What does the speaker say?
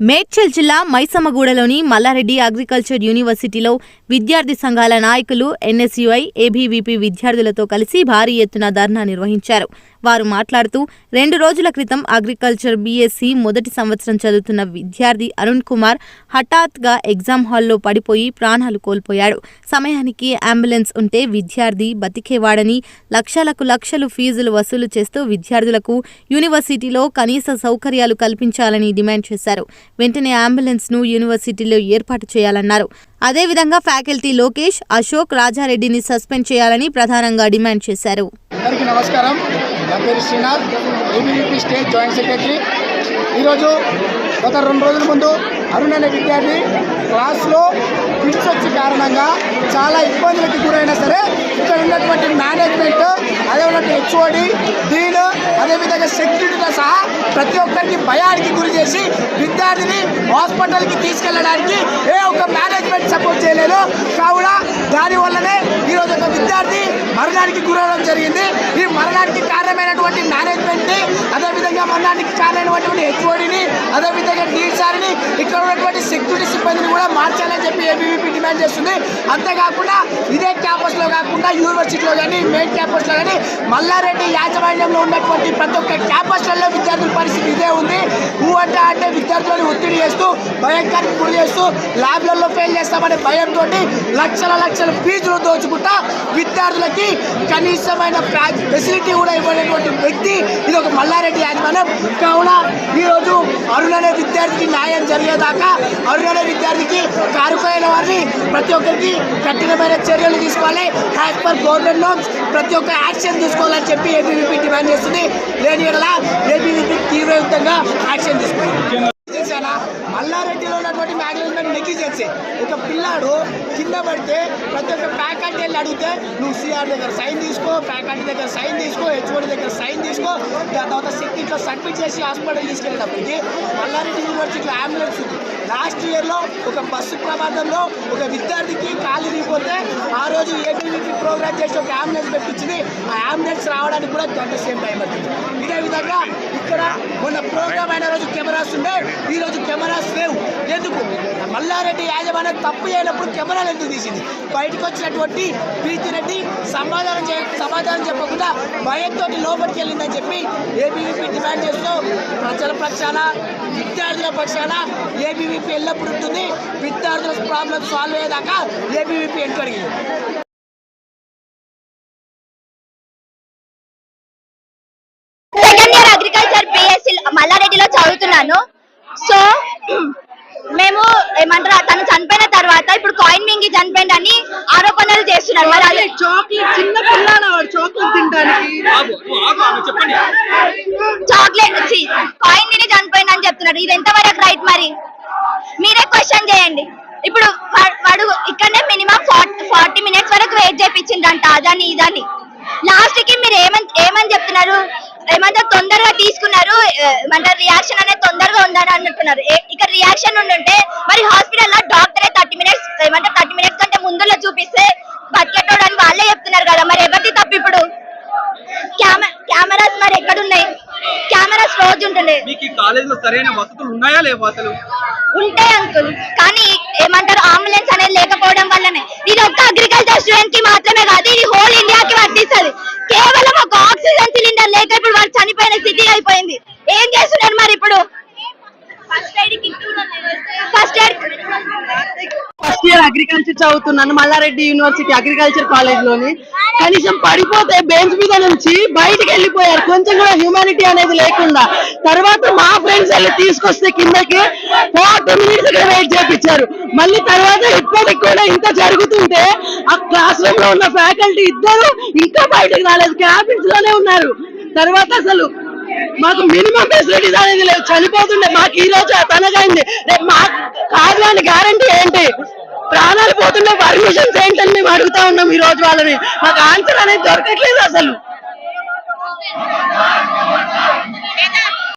మేడ్చల్ జిల్లా మైసమ్మగూడలోని మల్లారెడ్డి అగ్రికల్చర్ యూనివర్సిటీలో విద్యార్థి సంఘాల నాయకులు ఎన్ఎస్యుఐ ఏబీవీపీ విద్యార్థులతో కలిసి భారీ ఎత్తున ధర్నా నిర్వహించారు. వారు మాట్లాడుతూ రెండు రోజుల క్రితం అగ్రికల్చర్ బీఎస్సీ మొదటి సంవత్సరం చదువుతున్న విద్యార్థి అరుణ్ కుమార్ హఠాత్గా ఎగ్జామ్ హాల్లో పడిపోయి ప్రాణాలు కోల్పోయాడు. సమయానికి అంబులెన్స్ ఉంటే విద్యార్థి బతికేవాడని లక్షలకు లక్షలు ఫీజులు వసూలు చేస్తూ విద్యార్థులకు యూనివర్సిటీలో కనీస సౌకర్యాలు కల్పించాలని డిమాండ్ చేశారు. వెంటనే అంబులెన్స్ను యూనివర్సిటీలో ఏర్పాటు చేయాలన్నారు. అదేవిధంగా ఫ్యాకల్టీ లోకేష్ అశోక్ రాజారెడ్డిని సస్పెండ్ చేయాలని ప్రధానంగా డిమాండ్ చేశారు. అందరికీ నమస్కారం. నా పేరు Srinath ABVP state joint secretary. ఈరోజు గత రెండు రోజుల ముందు అరుణ్ అనే విద్యార్థి క్లాస్లో ఫిట్స్ వచ్చే కారణంగా చాలా ఇబ్బందులకు గురైనా సరే ఇక్కడ ఉన్నటువంటి మేనేజ్మెంట్ అదే ఉన్నటువంటి హెచ్ఓడి దీని అదేవిధంగా సెక్యూరిటీతో సహా ప్రతి ఒక్కరికి భయానికి గురి చేసి విద్యార్థిని హాస్పిటల్కి తీసుకెళ్ళడానికి ఏ ఒక్క మేనేజ్మెంట్ సపోర్ట్ చేయలేదు. కావున దానివల్లనే ఈరోజు ఒక విద్యార్థి మరణానికి గురవడం జరిగింది. ఈ మరణానికి కారణమైనటువంటి మేనేజ్మెంట్ని అదేవిధంగా మరణానికి కారణమైనటువంటి హెచ్ఓడిని అదేవిధంగా డీసార్ని ఇక్కడ ఉన్నటువంటి సెక్యూరిటీ సిబ్బందిని కూడా మార్చాలని చెప్పి ఏబీవీపీ డిమాండ్ చేస్తుంది. అంతేకాకుండా ఇదే క్యాంపస్లో కాకుండా యూనివర్సిటీలో కానీ మెయిన్ క్యాంపస్లో కానీ మల్లారెడ్డి యాజమాన్యంలో ఉన్నటువంటి ప్రతి ఒక్క క్యాంపస్లలో విద్యార్థుల పరిస్థితి ఇదే ఉంది. ఊ అంటే అంటే విద్యార్థులను ఒత్తిడి చేస్తూ భయంకరానికి గురి చేస్తూ ల్యాబ్లలో ఫెయిల్ చేస్తామనే భయంతో లక్షల లక్షల ఫీజులు దోచుకుంటా విద్యార్థులకి కనీసమైన ఫెసిలిటీ కూడా ఇవ్వనటువంటి వ్యక్తి ఇది ఒక మల్లారెడ్డి యాజమాన్యం. కావున ఈరోజు అరుణ అనే విద్యార్థికి న్యాయం జరిగేదాకా అరుణ్ అనే విద్యార్థికి కారుకైన వారిని ప్రతి ఒక్కరికి కఠినమైన చర్యలు తీసుకోవాలి. యాజ్ పర్ గవర్నమెంట్ నామ్స్ ప్రతి ఒక్క యాక్షన్ తీసుకోవాలని చెప్పి ఏబీవీపీ డిమాండ్ చేస్తుంది. లేని ఎడల ఏబీవీపీ తీవ్రయుతంగా యాక్షన్ తీసుకోవాలి మల్లారెడ్డిలో ఉన్నటువంటి మేనేజ్మెంట్ నెగ్లిజెన్సీ ఒక పిల్లాడు కింద పడితే ప్రతి ఒక్క ఫ్యాకల్టీ వెళ్ళి అడిగితే నువ్వు సిఆర్ దగ్గర సైన్ తీసుకో ఫ్యాకల్టీ దగ్గర సైన్ తీసుకో హెచ్ఓడి దగ్గర సైన్ తీసుకో. దాని తర్వాత సిక్కిట్లో సబ్మిట్ చేసి హాస్పిటల్ తీసుకెళ్ళేటప్పటికి మల్లారెడ్డి యూనివర్సిటీలో అంబులెన్స్ ఉంది. లాస్ట్ ఇయర్లో ఒక బస్సు ప్రమాదంలో ఒక విద్యార్థికి కాలు దిగిపోతే ఆ రోజు ఏపీ ప్రోగ్రామ్ చేసి ఒక అంబులెన్స్ పెట్టించింది. ఆ అంబులెన్స్ రావడానికి కూడా గంట సేమ్ టైం పట్టింది. ఇదే విధంగా ఇక్కడ మొన్న ప్రోగ్రామ్ అయిన రోజు కెమెరాస్ ఉండే. ఈ రోజు కెమెరాస్ లేవు. ఎందుకు? మల్లారెడ్డి యాజమాన్యం తప్పు చేయనప్పుడు కెమెరాలు ఎందుకు తీసింది? బయటకు వచ్చినటువంటి ప్రీతి రెడ్డి సమాధానం చే సమాధానం చెప్పకుండా భయంతో లోపలికి వెళ్ళిందని చెప్పి ఏబీవీపీ డిమాండ్ చేస్తూ ప్రజల పక్షాన విద్యార్థుల పక్షాన ఏబీవీపీ ఎల్లప్పుడు ఉంటుంది. విద్యార్థుల ప్రాబ్లం సాల్వ్ అయ్యేదాకా ఏబీవీపీ వెనుకడిగింది చదువుతున్నాను సో మేము ఏమంటారు తను చనిపోయిన తర్వాత ఇప్పుడు కాయిన్ మింగి చనిపోయిందని ఆరోపణలు చేస్తున్నారు. మరి అది చాక్లెట్ చిన్న పిల్లాడు చాక్లెట్ తినడానికి. చాక్లెట్ కాయిన్ తిని చనిపోయిందని చెప్తున్నారు. ఇది ఎంతవరకు రైట్ మరి? మీరే క్వశ్చన్ చేయండి. ఇప్పుడు వాడు ఇక్కడనే మినిమం ఫార్టీ మినిట్స్ వరకు వెయిట్ చేయించిందంట అదని ఇదని. లాస్ట్కి మీరు ఏమని ఏమని చెప్తున్నారు? ఏమంటారు తొందరగా తీసుకున్నారు. ఏమంటారు రియాక్షన్ అనేది తొందరగా ఉందని అంటున్నారు ఇక్కడ రియాక్షన్ ఉండుంటే మరి హాస్పిటల్లో డాక్టరే థర్టీ మినిట్స్ ఏమంటారు థర్టీ మినిట్స్ కంటే ముందులో చూపిస్తే బతికెట్టోడు అని వాళ్ళే చెప్తున్నారు కదా. మరి ఎవరిది తప్పు ఇప్పుడు? కెమె కెమెరాస్ మరి ఎక్కడున్నాయి? కెమెరాస్ రోజు ఉంటుండే. మీకు ఈ కాలేజ్లో సరైన వసతులు ఉన్నాయా లేవు అసలు? ఉంటాయి అంకుల్. కానీ ఏమంటారు అంబులెన్స్ అనేది లేకపోవడం వల్లనే. ఇది ఒక్క అగ్రికల్చర్ స్టూడెంట్కి మాత్రమే కాదు ఇది హోల్ ఇండియాకి వర్తిస్తుంది కేవలం ఒక ఆక్సిజన్ సిలిండర్ లేక ఇప్పుడు వాళ్ళు చనిపోయిన స్థితి అయిపోయింది ఏం చేస్తున్నారు మరి ఇప్పుడు first aid first aid first year agriculture చదువుతున్నాను మల్లారెడ్డి యూనివర్సిటీ అగ్రికల్చర్ కాలేజ్లోని. కనీసం పడిపోతే బెంచ్ మీద నుంచి బయటికి వెళ్ళిపోయారు. కొంచెం కూడా హ్యూమానిటీ అనేది లేకుండా. తర్వాత మా ఫ్రెండ్స్ వెళ్ళి తీసుకొస్తే కిందకి ఫార్టీ మినిట్స్ ఇక్కడ వెయిట్ చేయించారు మళ్ళీ తర్వాత ఇప్పటికి కూడా ఇంత జరుగుతుంటే ఆ క్లాస్ రూమ్లో ఉన్న ఫ్యాకల్టీ ఇద్దరు ఇంకా బయటకు రాలేదు. క్యాబిన్స్లోనే ఉన్నారు. తర్వాత అసలు మాకు మినిమం ఫెసిలిటీస్ అనేది లేదు చనిపోతుండే. మాకు ఈ రోజు తనగైంది రేపు మాకు కాదు గ్యారంటీ ఏంటి? ప్రాణాలు పోతుండే పర్మిషన్స్ ఏంటని మేము అడుగుతా ఉన్నాం ఈ రోజు వాళ్ళని. మాకు ఆన్సర్ అనేది దొరకట్లేదు అసలు.